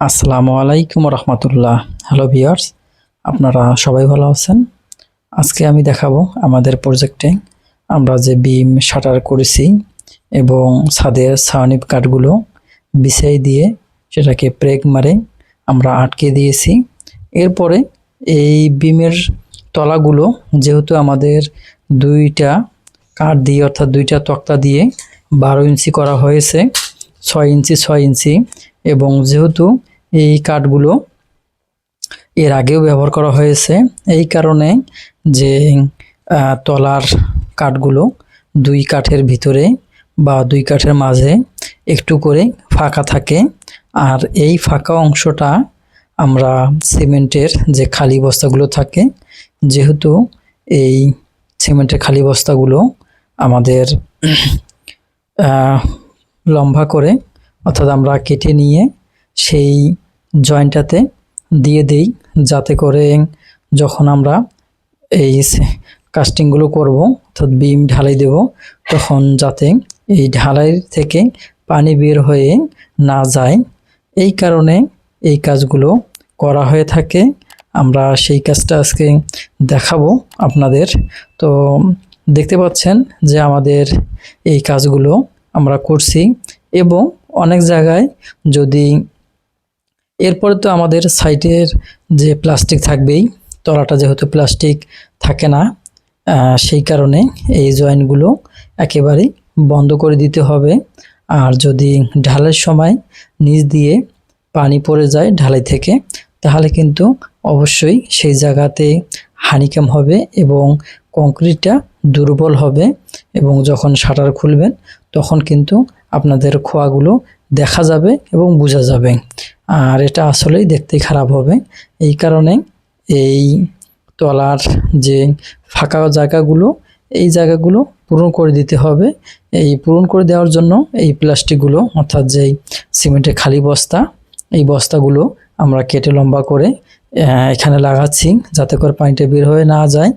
আসসালামু আলাইকুম রহমতুল্লাহ। হ্যালো বিয়ার্স আপনারা সবাই ভালো আছেন? আজকে আমি দেখাবো আমাদের প্রজেক্টে আমরা যে বিম শাটার করেছি এবং ছাদের সাউনিপ কাঠগুলো বিছাই দিয়ে সেটাকে প্রেগ মারে, আমরা আটকে দিয়েছি। এরপরে এই বিমের তলাগুলো যেহেতু আমাদের দুইটা কাঠ দিয়ে, অর্থাৎ দুইটা তক্তা দিয়ে বারো ইঞ্চি করা হয়েছে ছয় ইঞ্চি ছয় ইঞ্চি এবং যেহেতু এই কাঠগুলো এর আগেও ব্যবহার করা হয়েছে, এই কারণে যে তলার কাঠগুলো দুই কাঠের ভিতরে বা দুই কাঠের মাঝে একটু করে ফাঁকা থাকে আর এই ফাঁকা অংশটা আমরা সিমেন্টের যে খালি বস্তাগুলো থাকে, যেহেতু এই সিমেন্টের খালি বস্তাগুলো আমাদের লম্বা করে, অর্থাৎ আমরা কেটে নিয়ে সেই জয়েন্টটাতে দিয়ে দেই, যাতে করে যখন আমরা এই কাস্টিংগুলো করব, অর্থাৎ বিম ঢালাই দেব, তখন যাতে এই ঢালাই থেকে পানি বের হয়ে না যায়। এই কারণে এই কাজগুলো করা হয়ে থাকে। আমরা সেই কাজটা আজকে দেখাবো আপনাদের। তো দেখতে পাচ্ছেন যে আমাদের এই কাজগুলো আমরা করছি এবং অনেক জায়গায় যদি এরপরে তো আমাদের সাইটের যে প্লাস্টিক থাকবেই, তলাটা যেহেতু প্লাস্টিক থাকে না সেই কারণে এই জয়েন্টগুলো একেবারেই বন্ধ করে দিতে হবে। আর যদি ঢালের সময় নিচ দিয়ে পানি পড়ে যায় ঢালাই থেকে, তাহলে কিন্তু অবশ্যই সেই জায়গাতে হানিকাম হবে এবং কংক্রিটটা দুর্বল হবে এবং যখন শাটার খুলবেন তখন কিন্তু আপনাদের খোয়াগুলো দেখা যাবে এবং বোঝা যাবে। আর এটা আসলেই দেখতেই খারাপ হবে। এই কারণে এই তলার যে ফাঁকা জায়গাগুলো, এই জায়গাগুলো পূরণ করে দিতে হবে। এই পূরণ করে দেওয়ার জন্য এই প্লাস্টিকগুলো, অর্থাৎ যেই সিমেন্টের খালি বস্তা, এই বস্তাগুলো আমরা কেটে লম্বা করে এখানে লাগাচ্ছি যাতে করে পানিটা বের হয়ে না যায়।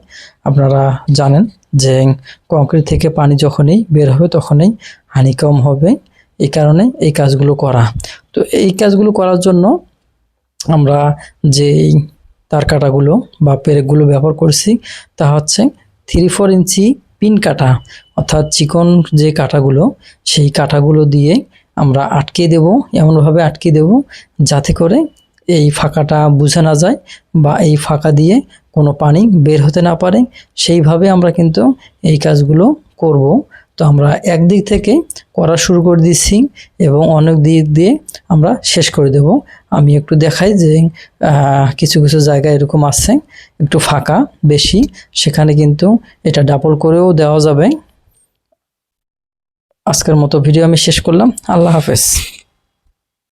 আপনারা জানেন যে কংক্রিট থেকে পানি যখনই বের হবে তখনই হানিকম হবে। এই কারণে এই কাজগুলো করা। তো এই কাজগুলো করার জন্য আমরা যেই তার কাটাগুলো বা পেরেকগুলো ব্যবহার করছি তা হচ্ছে থ্রি ফোর ইঞ্চি পিন কাটা। অর্থাৎ চিকন যে কাটাগুলো, সেই কাটাগুলো দিয়ে আমরা আটকে দেব, এমনভাবে আটকে দেব যাতে করে এই ফাঁকাটা বুঝে না যায় বা এই ফাঁকা দিয়ে কোনো পানি বের হতে না পারে, সেইভাবে আমরা কিন্তু এই কাজগুলো করব। তো আমরা একদিক থেকে করা শুরু করে দিচ্ছি এবং অনেক দিক দিয়ে আমরা শেষ করে দেব। আমি একটু দেখাই যে কিছু কিছু জায়গায় এরকম আছে, একটু ফাঁকা, বেশি, সেখানে কিন্তু এটা ডাবল করেও দেওয়া যাবে। আজকের মতো ভিডিও আমি শেষ করলাম। আল্লাহ হাফেজ।